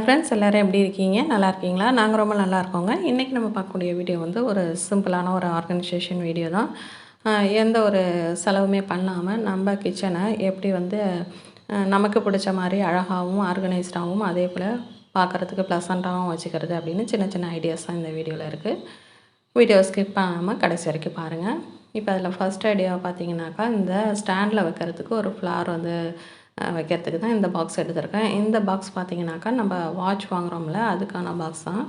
Friends எல்லோரும் எப்படி இருக்கீங்க? நல்லா இருக்கீங்களா? நாங்கள் ரொம்ப நல்லா இருக்கோங்க. இன்றைக்கி நம்ம பார்க்கக்கூடிய வீடியோ வந்து ஒரு சிம்பிளான ஒரு ஆர்கனைசேஷன் வீடியோ தான். எந்த ஒரு செலவுமே பண்ணாமல் நம்ம கிச்சனை எப்படி வந்து நமக்கு பிடிச்ச மாதிரி அழகாகவும் ஆர்கனைஸ்டாகவும் அதே போல் பார்க்குறதுக்கு ப்ளசண்ட்டாகவும் வச்சுக்கிறது அப்படின்னு சின்ன சின்ன ஐடியாஸ் தான் இந்த வீடியோவில் இருக்குது வீடியோ ஸ்கிப் பண்ணாமல் கடைசி வரைக்கும் பாருங்கள் இப்போ அதில் ஃபஸ்ட் ஐடியாவை பார்த்தீங்கன்னாக்கா இந்த ஸ்டாண்டில் வைக்கிறதுக்கு ஒரு ஃப்ளார் வந்து வைக்கிறதுக்கு தான் இந்த பாக்ஸ் எடுத்திருக்கேன். இந்த பாக்ஸ் பார்த்திங்கனாக்கா நம்ம வாட்ச் வாங்குறோம்ல அதுக்கான பாக்ஸ் தான்.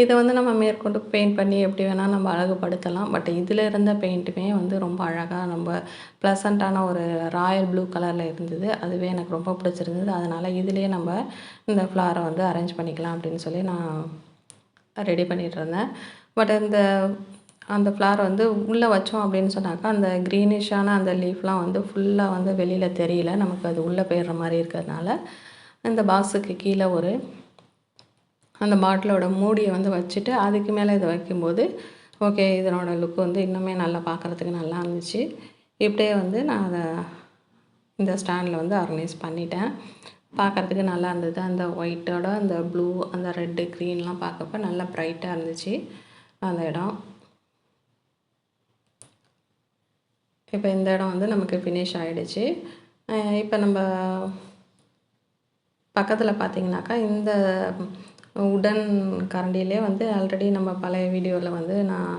இதை வந்து நம்ம மேற்கொண்டு பெயிண்ட் பண்ணி எப்படி வேணால் நம்ம அழகுபடுத்தலாம். பட் இதில் இருந்த பெயிண்ட்டுமே வந்து ரொம்ப அழகாக நம்ம ப்ளசண்ட்டான ஒரு ராயல் ப்ளூ கலரில் இருந்தது. அதுவே எனக்கு ரொம்ப பிடிச்சிருந்தது. அதனால் இதுலேயே நம்ம இந்த ஃப்ளாரை வந்து அரேஞ்ச் பண்ணிக்கலாம் அப்படின்னு சொல்லி நான் ரெடி பண்ணிகிட்டு இருந்தேன். பட் இந்த அந்த ஃப்ளார் வந்து உள்ளே வச்சோம் அப்படின்னு சொன்னாக்கா அந்த க்ரீனிஷான அந்த லீஃப்லாம் வந்து ஃபுல்லாக வந்து வெளியில் தெரியல. நமக்கு அது உள்ளே போயிடுற மாதிரி இருக்கிறதுனால இந்த பாக்ஸுக்கு கீழே ஒரு அந்த பாட்டிலோட மூடியை வந்து வச்சுட்டு அதுக்கு மேலே இதை வைக்கும்போது ஓகே இதனோட லுக் வந்து இன்னுமே நல்லா பார்க்குறதுக்கு நல்லா இருந்துச்சு. இப்படியே வந்து நான் அதை இந்த ஸ்டாண்டில் வந்து ஆர்கனைஸ் பண்ணிட்டேன். பார்க்குறதுக்கு நல்லா இருந்தது. அந்த ஒயிட்டோட அந்த ப்ளூ அந்த ரெட்டு க்ரீன்லாம் பார்க்கப்ப நல்லா ப்ரைட்டாக இருந்துச்சு. அந்த இடம். இப்போ இந்த இடம் வந்து நமக்கு ஃபினிஷ் ஆகிடுச்சு இப்போ நம்ம பக்கத்தில் பார்த்தீங்கன்னாக்கா இந்த உடன் கரண்டிலே வந்து ஆல்ரெடி நம்ம பழைய வீடியோவில் வந்து நான்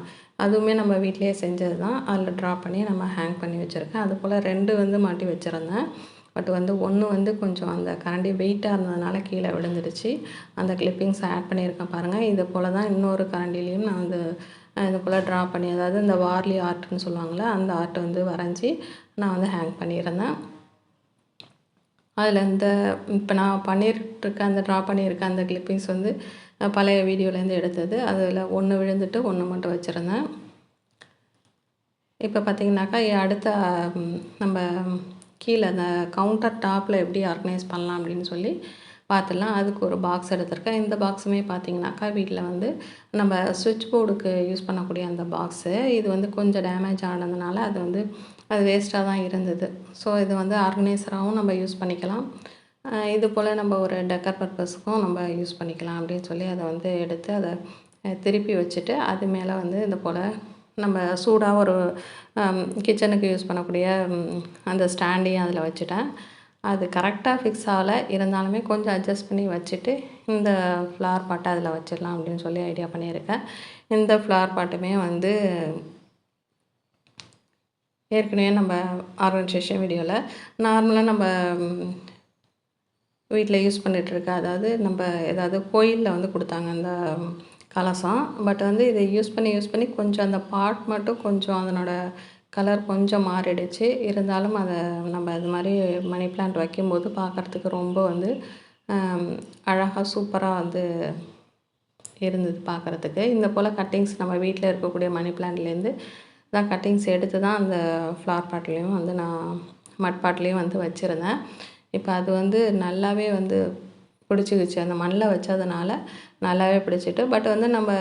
அதுவுமே நம்ம வீட்டிலேயே செஞ்சது தான் அதில் ட்ரா பண்ணி நம்ம ஹேங் பண்ணி வச்சுருக்கேன். அது போல் ரெண்டு வந்து மாட்டி வச்சுருந்தேன். பட் வந்து ஒன்று வந்து கொஞ்சம் அந்த கரண்டி வெயிட்டாக இருந்ததுனால கீழே விழுந்துடுச்சு. அந்த கிளிப்பிங்ஸ் ஆட் பண்ணியிருக்கேன் பாருங்கள் இது போல் தான் இன்னொரு கரண்டிலையும் நான் வந்து இது போல் ட்ரா பண்ணி அதாவது இந்த வார்லி ஆர்ட்னு சொல்லுவாங்கள்ல அந்த ஆர்ட் வந்து வரைஞ்சி நான் வந்து ஹேங் பண்ணியிருந்தேன். அதில் இந்த இப்போ நான் பண்ணிட்டுருக்க அந்த ட்ரா பண்ணியிருக்க அந்த கிளிப்பிங்ஸ் வந்து பழைய வீடியோலேருந்து எடுத்தது. அதில் ஒன்று விழுந்துட்டு ஒன்று மட்டும் வச்சுருந்தேன். இப்போ பார்த்தீங்கன்னாக்கா அடுத்த நம்ம கீழே அந்த கவுண்டர் டாப்பில் எப்படி ஆர்கனைஸ் பண்ணலாம் அப்படின்னு சொல்லி பார்த்துடலாம். அதுக்கு ஒரு பாக்ஸ் எடுத்திருக்கேன். இந்த பாக்ஸுமே பார்த்தீங்கன்னாக்கா வீட்டில் வந்து நம்ம சுவிட்ச் போர்டுக்கு யூஸ் பண்ணக்கூடிய அந்த பாக்ஸு இது வந்து கொஞ்சம் டேமேஜ் ஆனதுனால அது வந்து அது வேஸ்ட்டாக தான் இருந்தது. ஸோ இது வந்து ஆர்கனைசராகவும் நம்ம யூஸ் பண்ணிக்கலாம். இது போல் நம்ம ஒரு டெக்கர் பர்பஸ்க்கும் நம்ம யூஸ் பண்ணிக்கலாம் அப்படின்னு சொல்லி அதை வந்து எடுத்து அதை திருப்பி வச்சுட்டு அது மேலே வந்து இது போல் நம்ம சூடாக ஒரு கிச்சனுக்கு யூஸ் பண்ணக்கூடிய அந்த ஸ்டாண்டையும் அதில் வச்சுட்டேன். அது கரெக்டாக ஃபிக்ஸ் ஆகலை. இருந்தாலுமே கொஞ்சம் அட்ஜஸ்ட் பண்ணி வச்சுட்டு இந்த ஃப்ளார் பாட்டை அதில் வச்சிடலாம் அப்படின்னு சொல்லி ஐடியா பண்ணியிருக்கேன். இந்த ஃப்ளார் பாட்டுமே வந்து ஏற்கனவே நம்ம ஆர்கனைசேஷன் வீடியோவில் நார்மலாக நம்ம வீட்டில் யூஸ் பண்ணிகிட்ருக்க அதாவது நம்ம ஏதாவது கோயிலில் வந்து கொடுத்தாங்க அந்த கலசம். பட் வந்து இதை யூஸ் பண்ணி யூஸ் பண்ணி கொஞ்சம் அந்த பாட் மட்டும் கொஞ்சம் அதனோட கலர் கொஞ்சம் மாறிடுச்சு. இருந்தாலும் அதை நம்ம அது மாதிரி மணி பிளான்ட் வைக்கும்போது பார்க்குறதுக்கு ரொம்ப வந்து அழகாக சூப்பராக வந்து இருந்தது பார்க்குறதுக்கு இந்த போல் கட்டிங்ஸ் நம்ம வீட்டில் இருக்கக்கூடிய மணி பிளான்ட்லேருந்து தான் கட்டிங்ஸ் எடுத்து தான் அந்த ஃப்ளார் பாட்லேயும் வந்து நான் மட் பாட்லேயும் வந்து வச்சுருந்தேன். இப்போ அது வந்து நல்லாவே வந்து பிடிச்சிக்கிச்சு. அந்த மண்ணில் வச்சதுனால நல்லாவே பிடிச்சிட்டு பட் வந்து நம்ம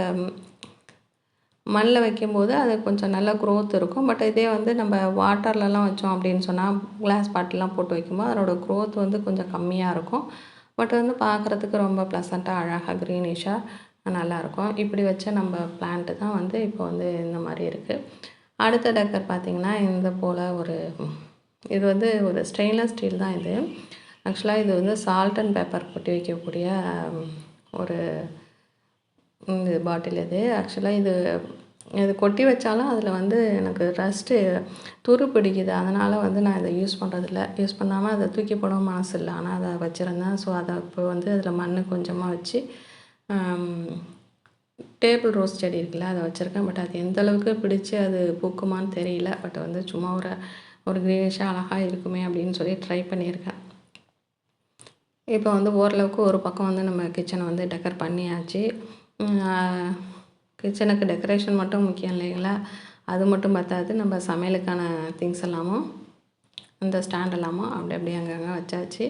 மண்ணில் வைக்கும்போது அது கொஞ்சம் நல்ல க்ரோத் இருக்கும். பட் இதே வந்து நம்ம வாட்டர்லலாம் வச்சோம் அப்படின்னு சொன்னால் கிளாஸ் பாட்டிலாம் போட்டு வைக்கும்போது அதனோட க்ரோத் வந்து கொஞ்சம் கம்மியாக இருக்கும். பட் வந்து பார்க்குறதுக்கு ரொம்ப ப்ளசண்ட்டாக அழகாக க்ரீனிஷாக நல்லாயிருக்கும் இப்படி வச்ச நம்ம பிளான்ட்டு தான் வந்து இப்போ வந்து இந்த மாதிரி இருக்குது அடுத்த டக்கர் பார்த்திங்கன்னா இந்த போல் ஒரு இது வந்து ஒரு ஸ்டெயின்லெஸ் ஸ்டீல் தான் இது. ஆக்சுவலாக இது வந்து சால்ட் அண்ட் பேப்பர் கொட்டி வைக்கக்கூடிய ஒரு இந்த பாட்டில் இது. ஆக்சுவலாக இது இது கொட்டி வச்சாலும் அதில் வந்து எனக்கு ரஸ்ட்டு துரு பிடிக்குது. அதனால் வந்து நான் இதை யூஸ் பண்ணுறதில்ல யூஸ் பண்ணாமல் அதை தூக்கி போடவும் மனசு இல்லை. ஆனால் அதை வச்சுருந்தேன் ஸோ அதை இப்போ வந்து அதில் மண் கொஞ்சமாக வச்சு டேபிள் ரோஸ் செடி இருக்குல்ல அதை வச்சுருக்கேன். பட் அது எந்த அளவுக்கு பிடிச்சி அது பூக்குமான்னு தெரியல. பட் வந்து சும்மா ஒரு ஒரு க்ரீனிஷாக அழகாக இருக்குமே அப்படின்னு சொல்லி ட்ரை பண்ணியிருக்கேன். இப்போ வந்து ஓரளவுக்கு ஒரு பக்கம் வந்து நம்ம கிச்சனை வந்து டெக்கர் பண்ணியாச்சு. கிச்சனுக்கு டெக்கரேஷன் மட்டும் முக்கியம் இல்லைங்களா? அது மட்டும் பத்தாது நம்ம சமையலுக்கான திங்ஸ் எல்லாமும் அந்த ஸ்டாண்ட் எல்லாமும் அப்படி அப்படியே அங்கங்கே வச்சாச்சு.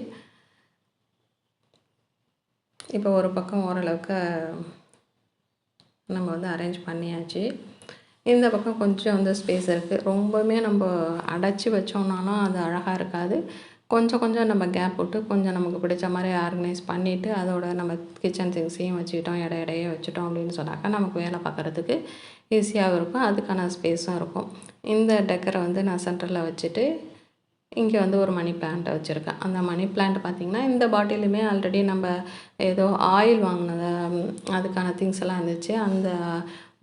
இப்போ ஒரு பக்கம் ஓரளவுக்கு நம்ம வந்து அரேஞ்ச் பண்ணியாச்சு. இந்த பக்கம் கொஞ்சம் வந்து ஸ்பேஸ் இருக்குது ரொம்பவுமே நம்ம அடைச்சி வச்சோம்னாலும் அது அழகாக இருக்காது. கொஞ்சம் கொஞ்சம் நம்ம கேப் விட்டு கொஞ்சம் நமக்கு பிடிச்ச மாதிரி ஆர்கனைஸ் பண்ணிவிட்டு அதோட நம்ம கிச்சன் திங்ஸையும் வச்சுக்கிட்டோம் இட இடையே வச்சுட்டோம் அப்படின்னு சொன்னாக்கா நமக்கு வேலை பார்க்குறதுக்கு ஈஸியாகவும் இருக்கும். அதுக்கான ஸ்பேஸும் இருக்கும். இந்த டெக்கரை வந்து நான் சென்டரில் வச்சுட்டு இங்கே வந்து ஒரு மணி பிளான்ட்டை வச்சுருக்கேன். அந்த மணி பிளான்ட் பார்த்திங்கன்னா இந்த பாட்டிலுமே ஆல்ரெடி நம்ம ஏதோ ஆயில் வாங்கினத அதுக்கான திங்ஸ் எல்லாம் இருந்துச்சு. அந்த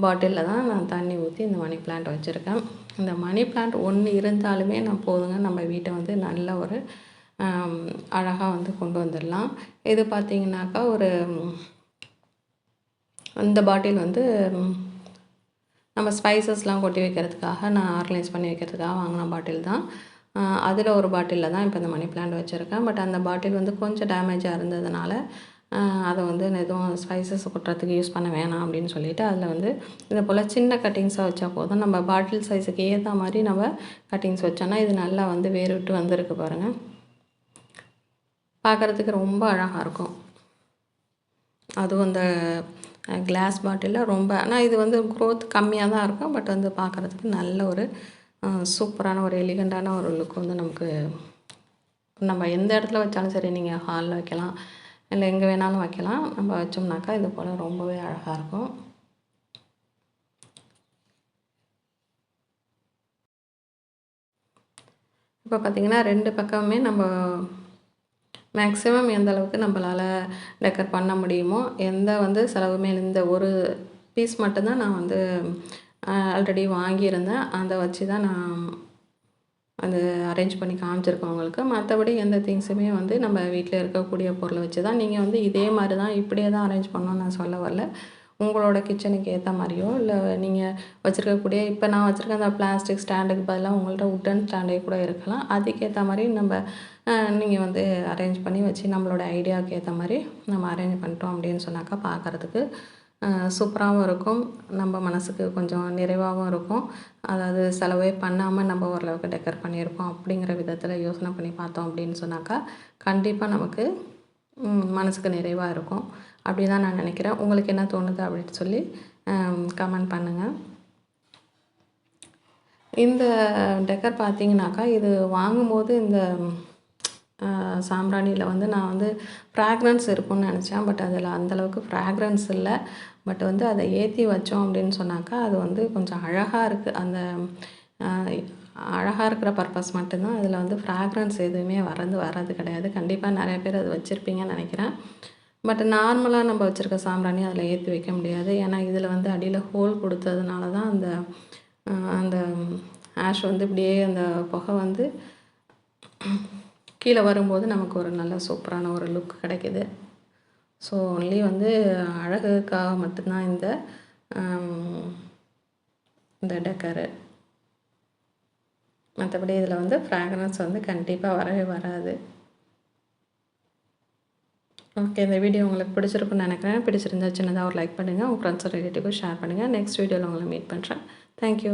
பாட்டிலில் தான் நான் தண்ணி ஊற்றி இந்த மணி பிளான்ட் வச்சுருக்கேன். இந்த மணி பிளான்ட் ஒன்று இருந்தாலுமே நான் போதுங்க. நம்ம வீட்டை வந்து நல்ல ஒரு அழகாக வந்து கொண்டு வந்துடலாம். இது பார்த்திங்கனாக்கா ஒரு இந்த பாட்டில் வந்து நம்ம ஸ்பைசஸ்லாம் கொட்டி வைக்கிறதுக்காக நான் ஆர்கனைஸ் பண்ணி வைக்கிறதுக்காக வாங்கின பாட்டில் தான். அதில் ஒரு பாட்டிலில் தான் இப்போ இந்த மணி பிளான்ட் வச்சுருக்கேன். பட் அந்த பாட்டில் வந்து கொஞ்சம் டேமேஜாக இருந்ததுனால அதை வந்து எதுவும் ஸ்பைசஸ் கொட்டுறதுக்கு யூஸ் பண்ண வேணாம் அப்படின்னு சொல்லிட்டு அதில் வந்து இதை போல் சின்ன கட்டிங்ஸாக வச்சா போதும். நம்ம பாட்டில் சைஸுக்கு ஏற்ற மாதிரி நம்ம கட்டிங்ஸ் வச்சோன்னா இது நல்லா வந்து வேறு விட்டு வந்திருக்கு பாருங்கள் பார்க்குறதுக்கு ரொம்ப அழகாக இருக்கும். அதுவும் அந்த கிளாஸ் பாட்டிலில் ரொம்ப ஆனால் இது வந்து க்ரோத் கம்மியாக தான் இருக்கும். பட் வந்து பார்க்குறதுக்கு நல்ல ஒரு சூப்பரான ஒரு எலிகண்டான ஒரு லுக் வந்து நமக்கு நம்ம எந்த இடத்துல வச்சாலும் சரி நீங்கள் ஹாலில் வைக்கலாம். இல்லை எங்கே வேணாலும் வைக்கலாம். நம்ம வச்சோம்னாக்கா இது போல் ரொம்பவே அழகாக இருக்கும். இப்போ பார்த்திங்கன்னா ரெண்டு பக்கமுமே நம்ம மேக்ஸிமம் எந்த அளவுக்கு நம்மளால் டெக்கர் பண்ண முடியுமோ எந்த வந்து செலவுமே இந்த ஒரு பீஸ் மட்டும்தான் நான் வந்து ஆல்ரெடி வாங்கியிருந்தேன். அதை வச்சு தான் நான் அது அரேஞ்ச் பண்ணி காமிச்சிருக்கோம் உங்களுக்கு மற்றபடி எந்த திங்ஸுமே வந்து நம்ம வீட்டில் இருக்கக்கூடிய பொருளை வச்சு தான் நீங்கள் வந்து இதே மாதிரி தான் இப்படியே தான் அரேஞ்ச் பண்ணணும்னு நான் சொல்ல வரல. உங்களோட கிச்சனுக்கு ஏற்ற மாதிரியோ இல்லை நீங்கள் வச்சுருக்கக்கூடிய இப்போ நான் வச்சுருக்க அந்த பிளாஸ்டிக் ஸ்டாண்டுக்கு பதிலாக உங்கள்கிட்ட உட்டன் ஸ்டாண்டே கூட இருக்கலாம். அதுக்கேற்ற மாதிரி நம்ம நீங்கள் வந்து அரேஞ்ச் பண்ணி வச்சு நம்மளோட ஐடியாவுக்கு ஏற்ற மாதிரி நம்ம அரேஞ்ச் பண்ணிட்டோம் அப்படின்னு சொன்னாக்கா பார்க்குறதுக்கு சூப்பராகவும் இருக்கும். நம்ம மனதுக்கு கொஞ்சம் நிறைவாகவும் இருக்கும். அதாவது செலவே பண்ணாமல் நம்ம ஓரளவுக்கு டெக்கர் பண்ணியிருக்கோம் அப்படிங்கிற விதத்தில் யோசனை பண்ணி பார்த்தோம் அப்படின்னு சொன்னாக்கா கண்டிப்பாக நமக்கு மனதுக்கு நிறைவாக இருக்கும். அப்படி தான் நான் நினைக்கிறேன். உங்களுக்கு என்ன தோணுது அப்படின்னு சொல்லி கமெண்ட் பண்ணுங்கள் இந்த டெக்கர் பார்த்தீங்கன்னாக்கா இது வாங்கும்போது இந்த சாம்பிராணியில் வந்து நான் வந்து ஃப்ராக்ரன்ஸ் இருக்கும்னு நினச்சேன். பட் அதில் அந்தளவுக்கு ஃப்ராக்ரன்ஸ் இல்லை. பட் வந்து அதை ஏற்றி வச்சோம் அப்படின்னு சொன்னாக்கா அது வந்து கொஞ்சம் அழகாக இருக்குது அந்த அழகாக இருக்கிற பர்பஸ் மட்டும்தான். அதில் வந்து ஃப்ராக்ரன்ஸ் எதுவுமே வரது வர்றது கிடையாது. கண்டிப்பாக நிறைய பேர் அது வச்சுருப்பீங்கன்னு நினைக்கிறேன். பட் நார்மலாக நம்ம வச்சுருக்க சாம்பிராணி அதில் ஏற்றி வைக்க முடியாது. ஏன்னா இதில் வந்து அடியில் ஹோல் கொடுத்ததுனால தான் அந்த அந்த ஆஷ் வந்து இப்படியே அந்த புகை வந்து கீழே வரும்போது நமக்கு ஒரு நல்ல சூப்பரான ஒரு லுக் கிடைக்கிது. ஸோ ஒன்லி வந்து அழகுக்காக மட்டும்தான் இந்த இந்த டெக்கரு மற்றபடி இதில் வந்து ஃப்ராக்ரன்ஸ் வந்து கண்டிப்பாக வரவே வராது. ஓகே இந்த வீடியோ உங்களுக்கு பிடிச்சிருக்குன்னு நினைக்கிறேன். பிடிச்சிருந்தா சின்னதாக ஒரு லைக் பண்ணுங்கள் உங்கள் ஃப்ரெண்ட்ஸ் ரிலேட்டிவ்க்கு ஷேர் பண்ணுங்கள் நெக்ஸ்ட் வீடியோவில் உங்களை மீட் பண்ணுறேன் தேங்க்யூ